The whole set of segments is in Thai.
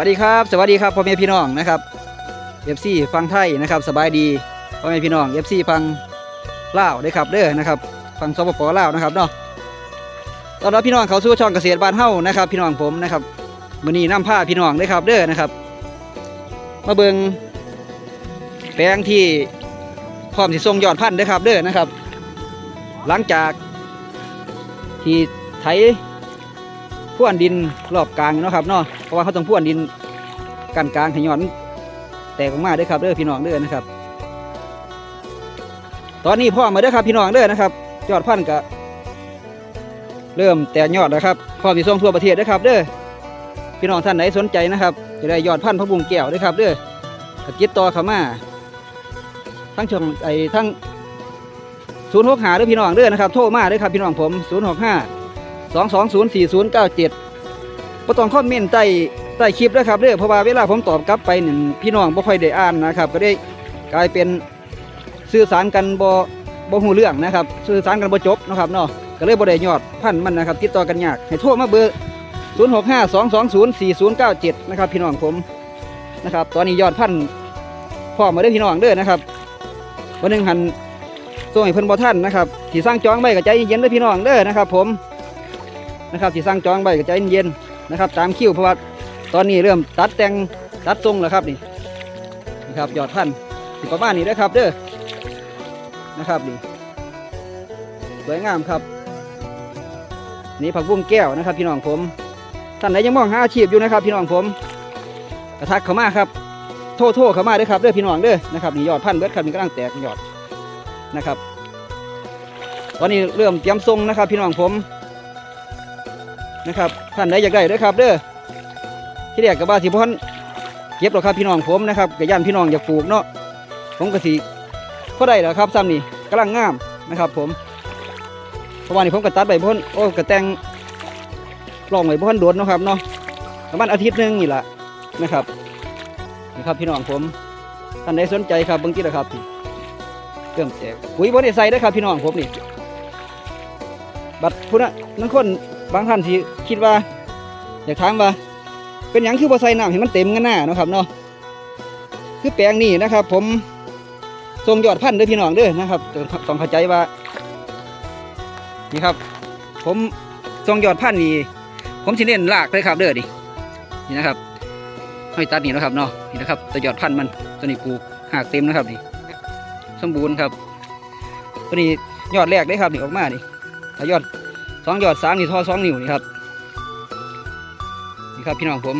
วัสดีครับ สวัสดีครับพ่อแม่พี่น้องนะครับเอฟซีฟังไทยนะครับสบายดีพ่อแม่พี่น้องเอฟซีฟังเลาได้ครับเด้อนะครับฟังสปปลานะครับเนาะตอนรับพี่น้องเขาสู่ช่องเกษตรบ้านเฮ้านะครับ พี่น้องผมนะครับมือนี้น้ำผ้าพี่น้องได้ครับเด้อนะครับ มาเบิงแปลงที่พร้อมสิส่งยอดพันธุ์เด้ครับเด้อนะครับ หลังจากที่ไถ พ่วนดินรอบกลางเนาะครับเนาะเพราะว่าเขาต้องพ่วนดินกันกลางให้ยอดมันแตกออกมาด้อครับเด้อพี่น้องเด้อนะครับ ตอนนี้พ่อมาเด้อครับพี่น้องเด้อนะครับยอดพันธุ์ก็เริ่มแตกยอดแล้วครับพร้อมีส่งทั่วประเทศเด้ครับ เด้อพี่น้องท่านไหนสนใจนะครับ จะได้ยอดพันธุ์พระบุงแก้วด้อครับ เด้อกติดต่อเขามาทั้งช่องไอ้ทั้งศูนย์หกหาเด้อพี่น้องเด้อนะครับ โทรมาเด้อครับพี่น้องผมศูนย์หกห้า สองสองศูนย์สี่ศูนย์เก้าเจ็ดบ่ต้องคอมเมนต์ใต้ใต้คลิปนะครับเด้อเพราะว่าเวลาผมตอบกลับไปนี่พี่น้องบ่ค่อยได้อ่านนะครับ ก็ได้กลายเป็นสื่อสารกันบ่บ่ฮู้เรื่องนะครับ สื่อสารกันบ่จบนะครับเนาะก็เลยบ่ได้ยอดพันมันนะครับ ติดต่อกันยากให้โทรมาเบอร์ 0652204097 นะครับ พี่น้องผมนะครับ ตอนนี้ยอดพันพร้อมาได้พี่น้องเด้อนะครับวันหนึ่งหันส่งให้เพิ่นบ่ทันนะครับที่สร้างจองไว้ก็ใจเย็นๆเด้อพี่น้องเด้อนะครับ ผม นะครับที่สร้างจองใบก็ใจเย็นๆนะครับ ตามคิวเพราะว่าตอนนี้เริ่มตัดแต่งตัดทรงแล้วครับนี่นะครับยอดพันธุ์สิประมาณนี้นะครับเด้อนะครับนี่สวยงามครับ นี่ผักบุ้งแก้วนะครับ พี่น้องผมท่านไหนยังมองหาอาชีพอยู่นะครับ พี่น้องผมกระทักเข้ามาครับโทษโทษเข้ามาเด้อครับเด้อพี่น้องเด้อนะครับนี่ยอดพันธุ์เบิดครับนี่กำลังแตกยอดนะครับ ตอนนี้เริ่มเตรียมทรงนะครับ พี่น้องผม นะครับท่านใดอยากได้เด้อครับ เด้อที่แรกกับบ้าสิพอนเก็บหรอกครับพี่น้องผมนะครับกับย่านพี่น้องอยากปลูกเนาะผมก็สิพอได้แล้วครับซ้ำนี่กำลังงามนะครับ ผมเพราะว่านี่ผมก็ตัดใบพ่นโอ้กระแตงลองใบพ่นโดนนะครับเนาะประมาณอาทิตย์นึงนี่แหละนะครับนี่ครับพี่น้องผมท่านใดสนใจครับเบิ่งที่ละครับเครื่องแจกปุ๋ยบ่ได้ใส่เด้ครับพี่น้องผมนี่บัดพุ่นน่ะนั่นคน บางท่านที่คิดว่า อยากถามว่า เป็นหยังคือบ่ใส่น้ำให้มันเต็มกันหน้านะครับเนาะคือแปลงนี้นะครับ ผมทรงยอดพันธุ์ด้อพี่น้องด้อนะครับต้องเข้าใจว่านี่ครับ ผมทรงยอดพันธุ์นี่ผมสิเน้นรากเลยครับเด้อดินี่นะครับห้อยตัดนี่นะครับเนาะนี่นะครับตัวยอดพันธุ์มันตัวนี้ปลูกหากเต็มนะครับนี่สมบูรณ์ครับตัวนี้ยอดแรกเลยครับนี่ออกมานี่ถ้ายอด สองยอดสามนี่ท่อสองนิ้วนี่ครับนี่ครับพี่น้องผม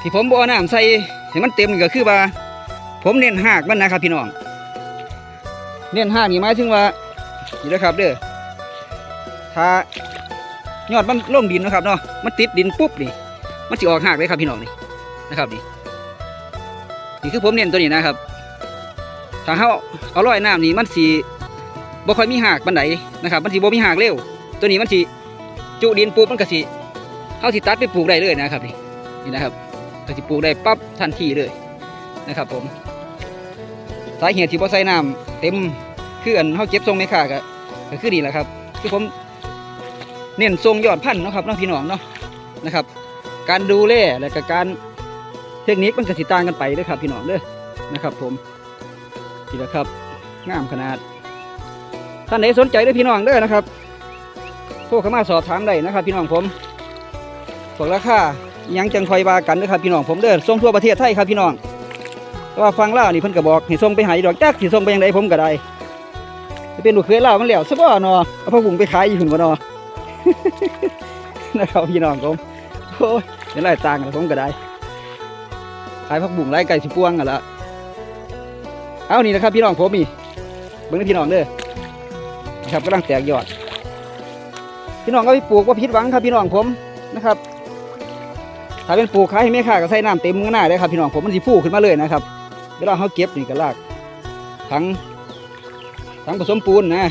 ที่ผมบเอน้ำใส่ให้มันเต็มนี่ก็คือว่า ผมเน้นหากมันนะครับพี่น้อง เน้นหากนี่หมายถึงว่านี่นะครับเด้อถ้ายอดมันลงดินนะครับเนาะมันติดดินปุ๊บนี่ มันจะออกหากเลยครับพี่น้องนี่นะครับนี่นี่คือผมเน้นตัวนี้นะครับถ้าเขาเอาร้อยน้ำนี่มันสี บ่ค่อยมีหากบันไดนะครับมันสิบ่มีหากเร็ว ตัวนี้มันสิจุดินปุ๊บมันก็สิเฮาสิตัดไปปลูกได้เลยนะครับนี่นี่นะครับก็สิปลูกได้ปั๊บทันทีเลยนะครับ ผมสาเหตุที่บ่ใส่น้ำเต็มคืออันเฮาเก็บทรงไม่ค่าก็ก็คือนี่แหละครับ คือผมเน้นทรงยอดพันธุ์นะครับน้องพี่น้องเนาะนะครับ การดูแลและกการเทคนิคมันก็สิต่างกันไปเด้อครับพี่น้องเด้อนะครับ ผมนี่แหละครับงามขนาด ท่านไหนสนใจด้พี่น้องเด้อนะครับโทรเข้ามาสอบถามได้นะครับ พี่น้องผมพวกราคายังจังคอยบากันเด้อครับพี่น้องผมเด้อส่งทั่วประเทศไทยครับพี่น้องแต่ว่าฟังเล่านี่เพิ่นก็บอกให้ส่งไปหายดอกแจักสิส่งไปยังไงผมก็ได้จะเป็นลูเคยเล่ามันแล้วซะบ่เนาะเอาพระบุงไปขายอยู่หุ่นบ่เนาะนะครับพี่น้องผมโอ้ยเดี๋ยวไล่ต่างกันผมก็ได้ขายผักบุ้งไล่ไก่สิพวงกันละเอานี่นะครับพี่น้องผมนี่เบิ่งเด้อพี่น้องเด้อ ครับกำลังแตกยอด พี่น้องก็ไปปลูกว่าพิษหวังครับพี่น้องผมนะครับ ถ้าเป็นปลูกขายให้แม่ค้าก็ใส่น้ำเต็มมือหน้าเลยครับพี่น้องผมมันสิฟูขึ้นมาเลยนะครับเวลาเขาเก็บนี่ก็ลากถังถังผสมปูนนะ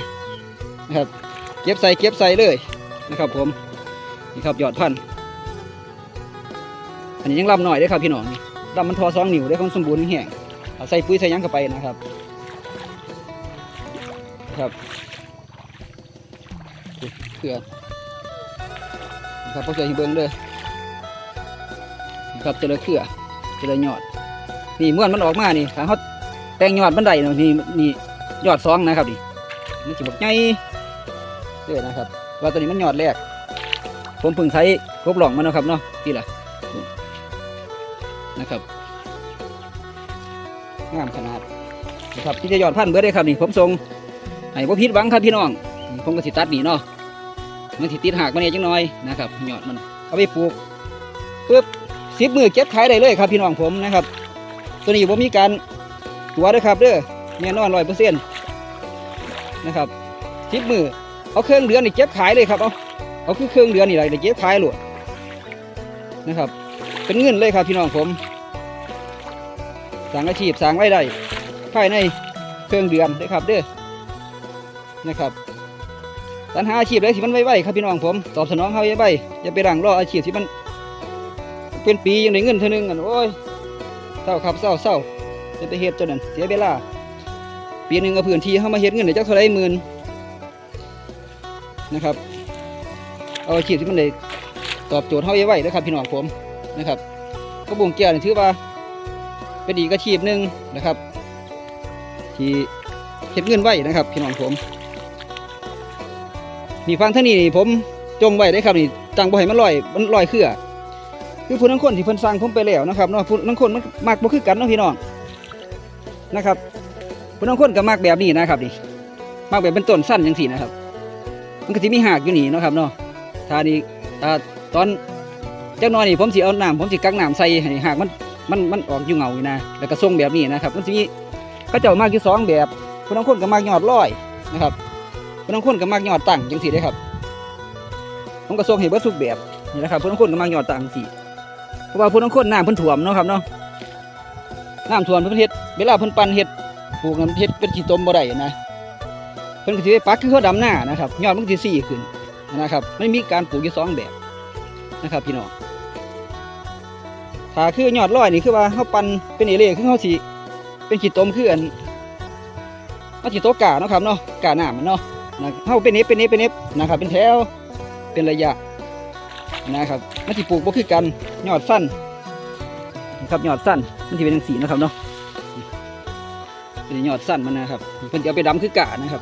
นะครับ เก็บใส่เก็บใส่เลยนะครับผมนี่ครับยอดพันธุ์อันนี้ยังลำหน่อยเด้ครับพี่น้องนี่ลำมันทอสองนิ้วได้ความสมบูรณ์แห้งเอาใส่ปุ๋ยใส่ยังเข้าไปนะครับ ครับ เผื่อนครับพวกเสือหิเบิ้งเลยครับเจริญเครือเจริญยอด นี่ม้วนมันออกมานี่ถ้าเขาแตงยอดมันได้เนาะนี่นี่ยอดสองนะครับนี่มันสิบกใหญ่เด้อนะครับ ว่าตัวนี้มันยอดแรก ผมพิ่งใช้ครบหล่องมันนะครับเนาะที่ละนะครับงามขนาดนะครับที่จะยอดพันธุ์เบิดได้ครับนี่ผมส่งให้พ่พิษบังครับพี่น้อง ผมก็สิตัดนี่เนาะ มันสิติดหากมันเองจังน้อยนะครับหยอดมันเอาไปปลูกปึ๊บสิบมือเก็บขายได้เลยครับพี่น้องผมนะครับ ตัวนี้ผมมีการตัวด้วยครับเด้อแน่นอนร้อยเปอร์เซ็นต์นะครับสิบมือเอาเครื่องเดือนนี่เก็บขายเลยครับเอาเอาคือเครื่องเดือนนี่แหละเดี๋ยวเก็บขายหลวนะครับ เป็นเงินเลยครับพี่น้องผมสร้างอาชีพสร้างรายได้ภายในเครื่องเดือนเด้ครับเด้อนะครับ สัญหาอาชีพอะไรที่มันไวๆครับพี่น้องผม ตอบสนองเขาไวๆอย่าไปรังรออาชีพที่มัน เป็นปียังได้เงินเท่านึงกันโอ้ยเศร้าครับเศร้าเศร้าจะไปเฮ็ดจนนั้นเสียเวลาปีหนึ่งเอาพื้นที่เข้ามาเฮ็ดเงินเดี๋ยวจักเท่าไรหมื่นนะครับ เอาอาชีพที่มันได้ตอบโจทย์เฮาไว้ๆนะครับพี่น้องผมนะครับกระบุงแก้วนี่ถือว่า เป็นอีกอาชีพหนึ่งนะครับ ที่เฮ็ดเงินไว้นะครับ พี่น้องผม นี่ฟังท่านี้นี่ผมจงไว้ได้ครับนี่ตังบ่ให้มันลอยมันลอยเครือคือผู้นั้นคนที่เพิ่นสั่งผมไปแล้วนะครับเนาะผู้นั้นคนมันมักบ่คือกันเนาะพี่น้องนะครับผู้นั้นคนก็มักแบบนี้นะครับนี่มักแบบเป็นต้นสั้นจังซี่นะครับ มันก็สิมีหากอยู่นี่นะครับเนาะถ้านี่ถ้าตอนจักน่อยนี่ผมสิเอาน้ำผมสิกักน้ำใส่ให้หากมันมันมันออกอยู่เงาอยู่นะแล้วก็ทรงแบบนี้นะครับ มันสิมีเขาเจ้ามากอยู่สองแบบผู้นั้นคนก็มักยอดลอยนะครับ ผู้นั้นคนก็มักยอดตั้งจังซี่เด้ครับผมก็ทรงให้เบิดทุกแบบนี่นะครับผู้นั้นคนก็มักยอดตั้งจังซี่เพราะว่าผู้นั้นคนน้ำเพิ่นถ่วมเนาะครับเนาะน้ำท่วมเพิ่นเฮ็ดเวลาเพิ่นปั่นเฮ็ดปลูกน้ำเฮ็ดเป็นขี้ตมบ่ได้นะเพิ่นก็สิไปปักคือเขาดำหน้านะครับยอดมันก็สิซี่ขึ้นนะครับไม่มีการปลูกอยู่สองแบบนะครับพี่น้องถ้าคือยอดร้อยนี่คือว่าเขาปั่นเป็นเอเล่คือเขาสิเป็นขี้ตมคืออันมันสิโตกาเนาะครับเนาะกาหน้ามันเนาะ นะเขาเป็นเนบเป็นเนบเป็นเนบนะครับเป็นแถวเป็นระยะนะครับมันสิปลูกบ่คือกันยอดสั้นนะครับยอดสั้นมันสิเป็นสีนะครับเนาะเป็นยอดสั้นมันนะครับเพิ่นจะเอาไปดำคือกะนะครับ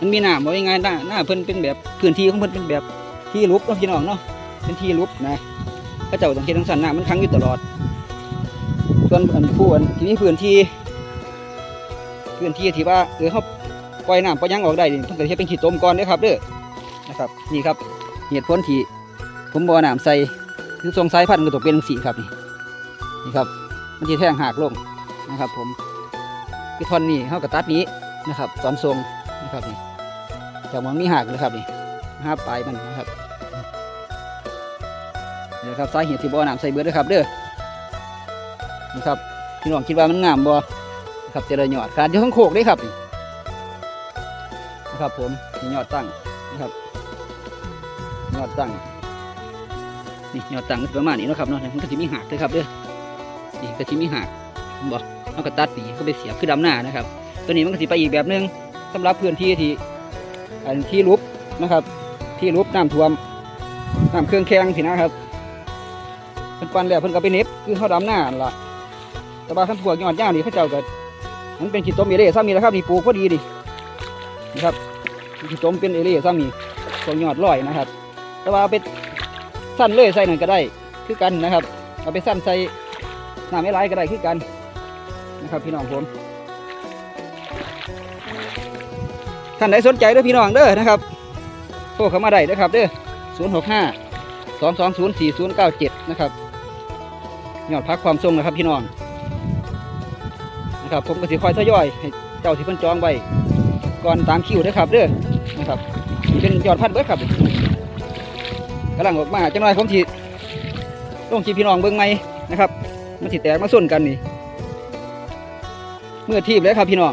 มันมีหน้ำว่ายังไงหน้าหน้าเพิ่นเป็นแบบพื้นที่ของเพิ่นเป็นแบบที่รุบเนาะพี่น้องเนาะเป็นที่รุบนะพระเจ้าต้องเฮ็ดจังซั่นน้ำมันขังอยู่ตลอด ส่วนอันผู้อันที่นี่พื้นที่พื้นที่ที่ว่าเออเขา ปล่อยน้ำปล่อยยังออกได้นี่เพิ่นก็เฮ็ดเป็นขี้ต้มก่อนเด้อครับเด้อนะครับนี่ครับเหตุผลที่ผมบ่อน้ำใส่คือทรงสายพันธุ์ก็ตกเป็นสีครับนี่นี่ครับมันจะแท่งหักลงนะครับ ผมคือท่อนนี้เข้ากับตัดนี้นะครับ ตอนทรงนะครับนี่จากมันมีหักนะครับนี่ห้าปลายมันนะครับเดี๋ยวครับสาเหตุที่บ่อน้ำใส่เบิดนะครับ เด้อนะครับพี่น้องคิดว่ามันงามบ่ครับเจริญยอดการอยู่ทั้งโคกเด้ครับนี่ นะครับ ผมนี่ยอดตั้งนะครับยอดตั้งนี่ยอดตั้งประมาณนี้นะครับเนาะมันก็จะมีหักเลยครับเด้อนี่ก็จะมีหักบอกเอากระตัดปีก็ไปเสียบคือดำหน้านะครับ ตัวนี้มันก็สิไปอีกแบบหนึงสำหรับพื้นที่ที่อันที่รุบนะครับ ที่รุบน้ำท่วมน้ำเครื่องแข็งสินะครับเพิ่นปันแล้วเพิ่นก็ไปเน็บคือเขาดำหน้านั่นล่ะแต่ว่าขั้นพวกยอดย่างนี่เขาเจ้าก็มันเป็นขีดต้มเอเล่ซ้ำนี่แหละครับนี่ปลูกพอดีดินะครับ ขีดต้มเป็นเอเล่ซ้ำนี่พวกยอดลอยนะครับ แต่ว่าเอาไปสั้นเลยใส่หนั่นก็ได้คือกันนะครับ เอาไปสั้นใส่น้ำไม่ไหลก็ได้คือกันนะครับพี่น้องผมท่านใดสนใจเด้อพี่น้องเด้อนะครับโทรเข้ามาได้เด้อครับเด้อศูนย์หกห้าสองสองศูนย์สี่ศูนย์เก้าเจ็ดนะครับยอดพักความทรงนะครับพี่น้องนะครับผมก็สิคอยทยอยให้เจ้าที่เพิ่นจองไว้ก่อนตามคิวเด้อครับเด้อ ครับนี่เป็นยอดพันธุ์เบิดครับกำลังออกมาจังไรผมทีต้องจีพี่น้องเบิ้งไหมนะครับ มันสิแตกมาส่วนกันนี่เมื่อทีบเลยครับพี่น้อง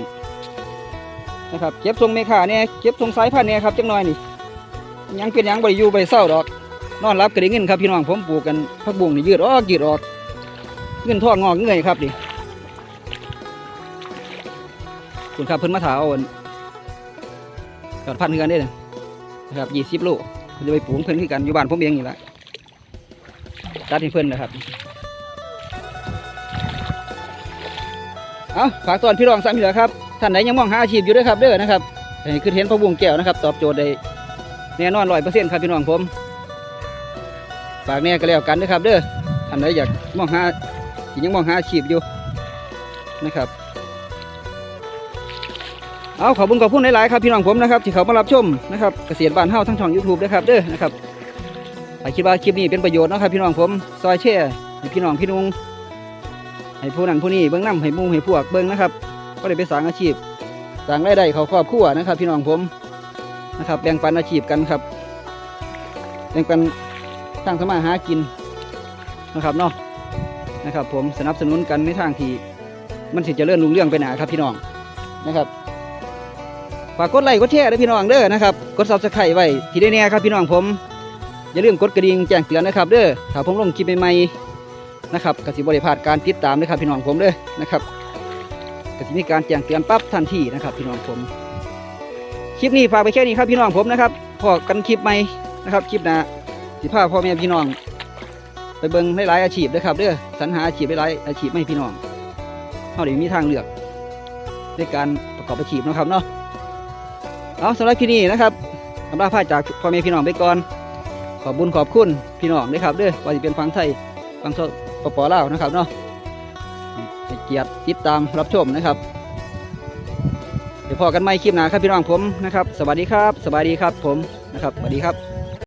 นะครับเก็บทรงเมฆาเนี่ยเก็บทรงสายพันธุ์เนี่ยครับจังหน่อยนี่ยังเป็นยังบริยูบริเศร้าดอก นอนรับกระดิ่งเงินครับพี่น้องผมปลูกกันพักบุ้งนี่ยืดออกยืดออกเงินทองงอกเงยครับดิคุณครับเพิ่นมาถาเอาอัน กัดพันเงินได้เลยนะครับยี่สิลูกมันจะไปปลูกเพิ่อนขึ้นกันอยู่บ้านผมียงนี่แหละรัดให้เพิ่อนนะครับ เอาฝากตอนพี่รองสามพี่เหลือครับ ท่านไหนยังมองหาอาชีพอยู่ด้วยครับเด้อนะครับคือเห็นพระวงแก้วนะครับ ตอบโจทย์ได้แน่นอนร้อยเปอร์เซ็นต์ครับพี่น้องผม ฝากแน่ก็แล้วกันนะครับ เด้อท่านไหนอยากมองหาที่ยังมองหาอาชีพอยู่นะครับ เอาขอบคุณขอบคุณหลายๆครับพี่น้องผมนะครับที่เขามารับชมนะครับเกษตรบ้านเฮาทั้งช่องยูทูบนะครับเด้อนะครับไปคิดว่าคลิปนี้เป็นประโยชน์นะครับพี่น้องผมซอยแช่ให้พี่น้องพี่นุงให้ผู้นั้นผู้นี้เบิ้องน้ำให้มู่ให้พวกเบิ้องนะครับก็ได้ไปสร้างอาชีพสร้างรายได้เขาครอบครัวนะครับ พี่น้องผมนะครับแบ่งปันอาชีพกันครับแบ่งปันทางสมาหากินนะครับเนาะนะครับ ผมสนับสนุนกันในทางที่มันสิจะเลื่อนลุงเรื่องไปหนาครับพี่น้องนะครับ ฝากกดไลค์กดแชร์ด้วยพี่น้องเด้อนะครับกดซับสไครต์ไว้ที่ได้แน่ครับพี่น้องผม อย่าลืมกดกระดิ่งแจ้งเตือนนะครับเด้อถ้าผมลงคลิปใหม่ๆนะครับกสิบริพลาดการติดตามด้วยครับพี่น้องผมเด้อนะครับกสิมีการแจ้งเตือนปั๊บทันทีนะครับ พี่น้องผม คลิปนี้ฝากไปแค่นี้ครับพี่น้องผมนะครับพอกันคลิปใหม่นะครับคลิปหน้าสิพาพ่อแม่พี่น้อง ไปเบิ่งหลายๆอาชีพนะครับเด้อสรรหาอาชีพหลายๆอาชีพไม่พี่น้องเขาได้มีทางเลือกในการประกอบอาชีพนะครับเนาะ เอาสำหรับที่นี่นะครับสำร่าพาจากพ่อแม่พี่น้องไปก่อน ขอบบุญขอบคุณพี่น้องด้วยครับด้วยว่าจะเป็นฟังไทยฟังโซปปลาวนะครับเนาะให้เกียรติติดตามรับชมนะครับ เดี๋ยวพอกันไหม่คลิปหนาครับพี่น้องผมนะครับ สวัสดีครับ สวัสดีครับผมนะครับสวัสดีครับ